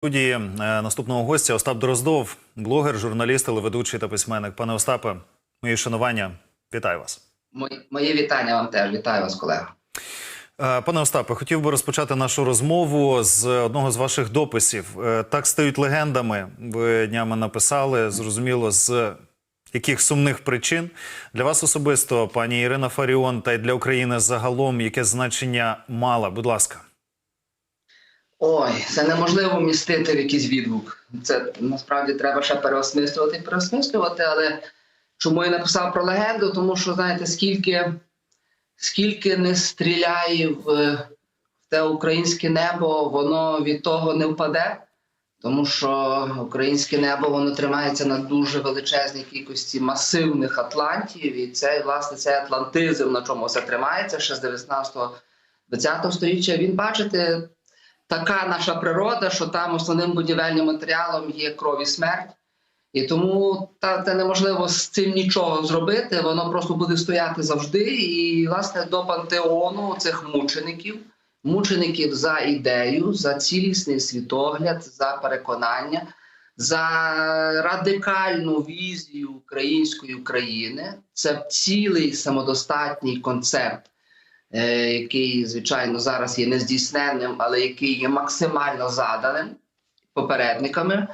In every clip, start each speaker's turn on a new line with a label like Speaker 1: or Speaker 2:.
Speaker 1: студії е, наступного гостя Остап Дроздов, блогер, журналіст, телеведучий та письменник. Пане Остапе, мої шанування, вітаю вас.
Speaker 2: Мої, мої вітання вам теж. Вітаю вас, колега.
Speaker 1: Е, Пане Остапе, хотів би розпочати нашу розмову з одного з ваших дописів. Е, Так стають легендами. Ви днями написали, зрозуміло, з яких сумних причин для вас особисто, пані Ірина Фаріон, та й для України загалом, яке значення мала? Будь ласка.
Speaker 2: Ой, це неможливо вмістити в якийсь відгук. Це насправді треба ще переосмислювати і переосмислювати. Але чому я написав про легенду? Тому що, знаєте, скільки, скільки не стріляє в, в те українське небо, воно від того не впаде. Тому що українське небо воно тримається на дуже величезній кількості масивних атлантів, і це власне цей атлантизм, на чому все тримається ще з 19-20 століття. Він бачите, така наша природа, що там основним будівельним матеріалом є кров і смерть. І тому та, та неможливо з цим нічого зробити, воно просто буде стояти завжди. І, власне, до пантеону цих мучеників, мучеників за ідею, за цілісний світогляд, за переконання, за радикальну візію української України. Це цілий самодостатній концепт, який, звичайно, зараз є нездійсненним, але який є максимально заданим попередниками.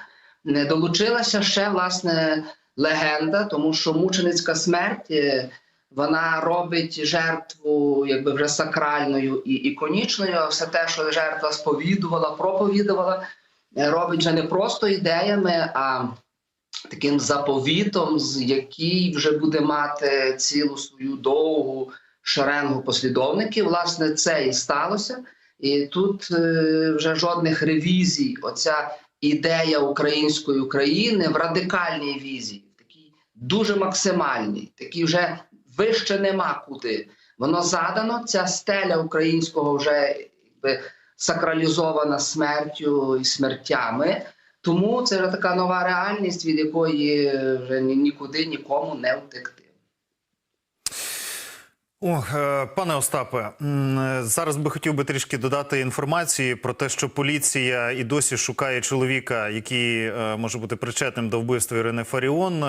Speaker 2: Не долучилася ще власне легенда, тому що мученицька смерть е, вона робить жертву якби вже сакральною і іконічною. А все те, що жертва сповідувала, проповідувала, е, робить вже не просто ідеями, а таким заповітом, з який вже буде мати цілу свою довгу шеренгу послідовників. Власне, це і сталося. І тут е, вже жодних ревізій. Оця ідея української України в радикальній візії, такій дуже максимальній, такій вже вище нема куди. Воно задано, ця стеля українського вже якби сакралізована смертю і смертями. Тому це вже така нова реальність, від якої вже нікуди нікому не втекти.
Speaker 1: Ох, е, пане Остапе, е, зараз би хотів би трішки додати інформації про те, що поліція і досі шукає чоловіка, який е, може бути причетним до вбивства Ірини Фаріон.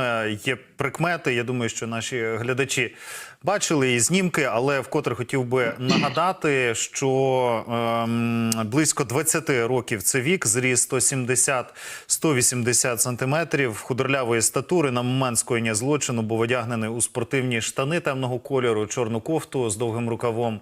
Speaker 1: Є прикмети. Я думаю, що наші глядачі бачили і знімки, але вкотре хотів би нагадати, що ем, близько 20 років це вік, зріс 170-180 сантиметрів, худорлявої статури на момент скоєння злочину був одягнений у спортивні штани темного кольору, чорну кофту з довгим рукавом,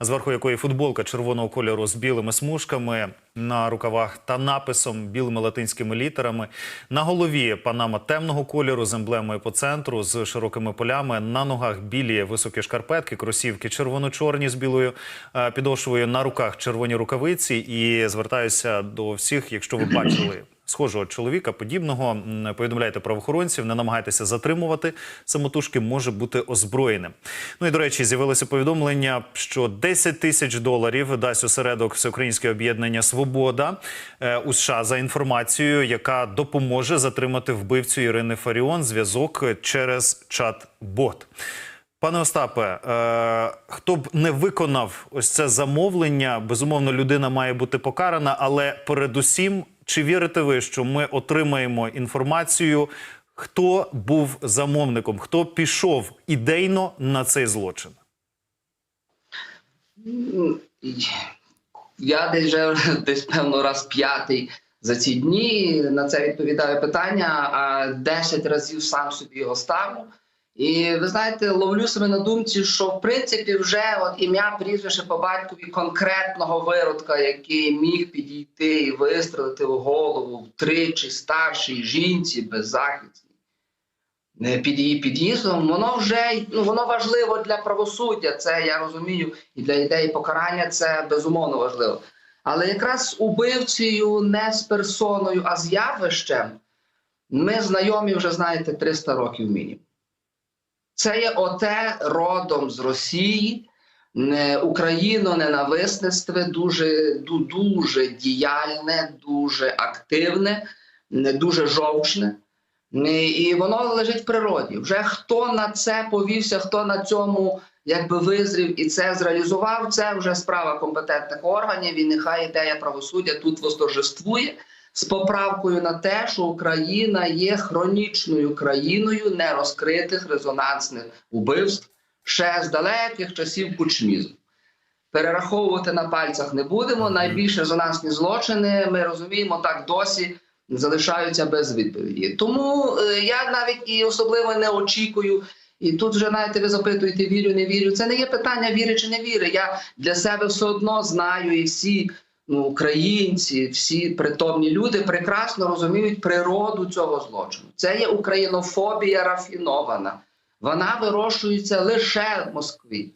Speaker 1: зверху якої футболка червоного кольору з білими смужками на рукавах та написом білими латинськими літерами. На голові панама темного кольору з емблемою по центру з широкими полями. На ногах білі високі шкарпетки, кросівки червоно-чорні з білою е, підошвою. На руках червоні рукавиці. І звертаюся до всіх, якщо ви бачили. Схожого чоловіка, подібного повідомляйте правоохоронців, не намагайтеся затримувати. Самотужки може бути озброєним. Ну і до речі, з'явилося повідомлення, що 10 тисяч доларів дасть осередок Всеукраїнське об'єднання Свобода е, у США за інформацією, яка допоможе затримати вбивцю Ірини Фаріон зв'язок через чат-бот. Пане Остапе, е, хто б не виконав ось це замовлення, безумовно, людина має бути покарана, але передусім, чи вірите ви, що ми отримаємо інформацію, хто був замовником, хто пішов ідейно на цей злочин?
Speaker 2: Я десь десь певно раз п'ятий за ці дні на це відповідаю питання, а 10 разів сам собі його ставлю. І ви знаєте, ловлю себе на думці, що в принципі вже от ім'я прізвище по батькові конкретного виродка, який міг підійти і вистрелити в голову втричі старшій жінці беззахисній е, під її під'їздом, воно вже ну воно важливо для правосуддя. Це я розумію, і для ідеї покарання це безумовно важливо. Але якраз убивцею не з персоною, а з явищем ми знайомі вже знаєте 300 років мінімум. Це є оте родом з Росії, не, Україно-ненависництво дуже, дуже діяльне, дуже активне, не дуже жовчне. І воно лежить в природі. Вже хто на це повівся, хто на цьому якби визрів і це зреалізував, це вже справа компетентних органів. І нехай ідея правосуддя тут восторжествує. З поправкою на те, що Україна є хронічною країною нерозкритих резонансних убивств ще з далеких часів кучмізму. Перераховувати на пальцях не будемо. Найбільш резонансні злочини, ми розуміємо, так досі залишаються без відповіді. Тому е, я навіть і особливо не очікую. І тут вже знаєте, ви запитуєте, вірю, не вірю. Це не є питання віри чи не віри. Я для себе все одно знаю, і всі ну, українці, всі притомні люди прекрасно розуміють природу цього злочину. Це є українофобія рафінована. Вона вирощується лише в Москві,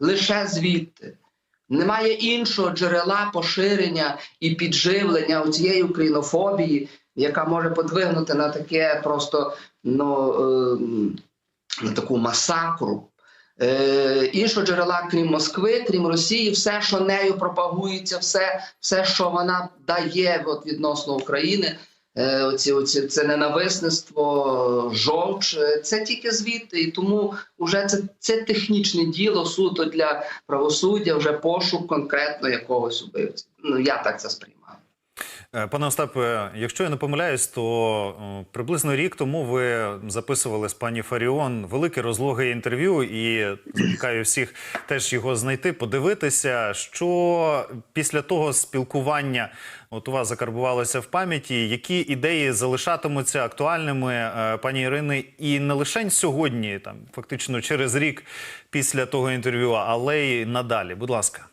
Speaker 2: лише звідти. Немає іншого джерела поширення і підживлення у цієї українофобії, яка може подвигнути на таке просто ну, е, на таку масакру. Е, іншого джерела, крім Москви, крім Росії, все, що нею пропагується, все, все що вона дає от, відносно України, е, оці, оці, це ненависництво, жовч, е, це тільки звідти. І тому вже це, це технічне діло суто для правосуддя, вже пошук конкретно якогось убивці. Ну я так це сприймаю.
Speaker 1: Е, Пане Остапе, якщо я не помиляюсь, то е, приблизно рік тому ви записували з пані Фаріон велике розлоге інтерв'ю, і закликаю всіх теж його знайти, подивитися, що після того спілкування от у вас закарбувалося в пам'яті, які ідеї залишатимуться актуальними, е, пані Ірини, і не лише сьогодні, там фактично через рік після того інтерв'ю, але й надалі. Будь ласка.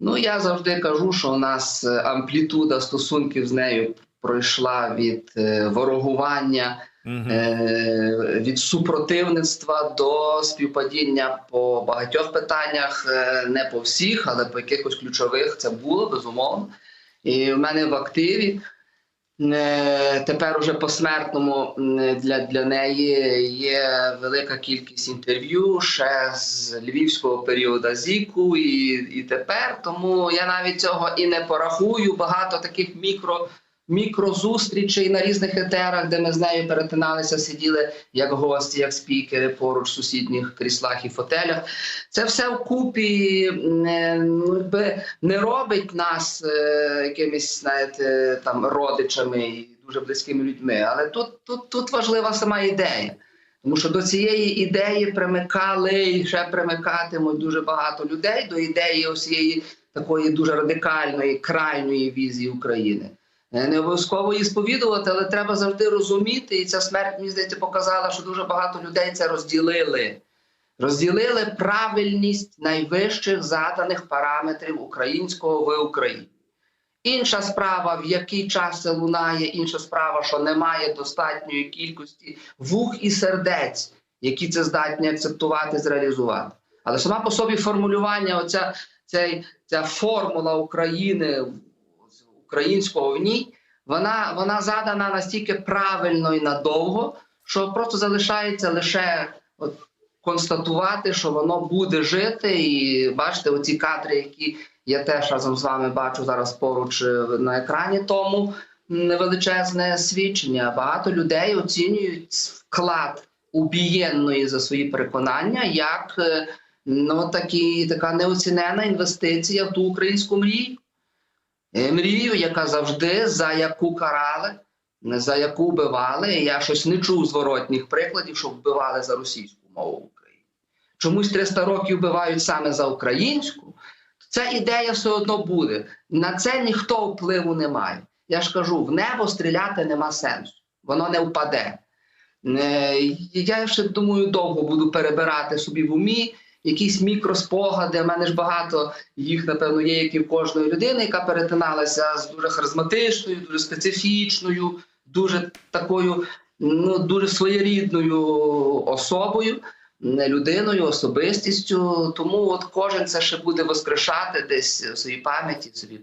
Speaker 2: Ну, я завжди кажу, що у нас е, амплітуда стосунків з нею пройшла від е, ворогування, е, від супротивництва до співпадіння по багатьох питаннях, не по всіх, але по якихось ключових це було безумовно. І в мене в активі тепер уже посмертному для, для неї є велика кількість інтерв'ю ще з львівського періоду Зіку і, і тепер. Тому я навіть цього і не порахую. Багато таких мікро. Мікрозустрічей на різних етерах, де ми з нею перетиналися, сиділи як гості, як спікери поруч в сусідніх кріслах і фотелях. Це все вкупі е, ну, не робить нас е, якимись, знаєте, там родичами і дуже близькими людьми. Але тут, тут, тут важлива сама ідея. Тому що до цієї ідеї примикали і ще примикатимуть дуже багато людей до ідеї ось цієї такої дуже радикальної, крайньої візії України. Е, Не обов'язково її сповідувати, але треба завжди розуміти. І ця смерть, мені здається, показала, що дуже багато людей це розділили. Розділили правильність найвищих заданих параметрів українського в Україні. Інша справа, в який час це лунає, інша справа, що немає достатньої кількості вух і сердець, які це здатні акцептувати, зреалізувати. Але сама по собі формулювання, оця цей, ця формула України українського в ній, вона, вона задана настільки правильно і надовго, що просто залишається лише от, констатувати, що воно буде жити. І бачите, оці кадри, які я теж разом з вами бачу зараз поруч е, на екрані, тому невеличезне свідчення. Багато людей оцінюють вклад убієнної за свої переконання як е, ну, такі, така неоцінена інвестиція в ту українську мрію. Е, Мрію, яка завжди за яку карали, за яку вбивали. Я щось не чув зворотніх прикладів, що вбивали за російську мову в Україні. Чомусь 300 років вбивають саме за українську. Ця ідея все одно буде. На це ніхто впливу не має. Я ж кажу: в небо стріляти нема сенсу, воно не впаде. Е, Я ще думаю, довго буду перебирати собі в умі якісь мікроспогади. У мене ж багато їх, напевно, є, як і в кожної людини, яка перетиналася з дуже харизматичною, дуже специфічною, дуже такою, ну дуже своєрідною особою, не людиною, особистістю. Тому от кожен це ще буде воскрешати десь в своїй пам'яті, собі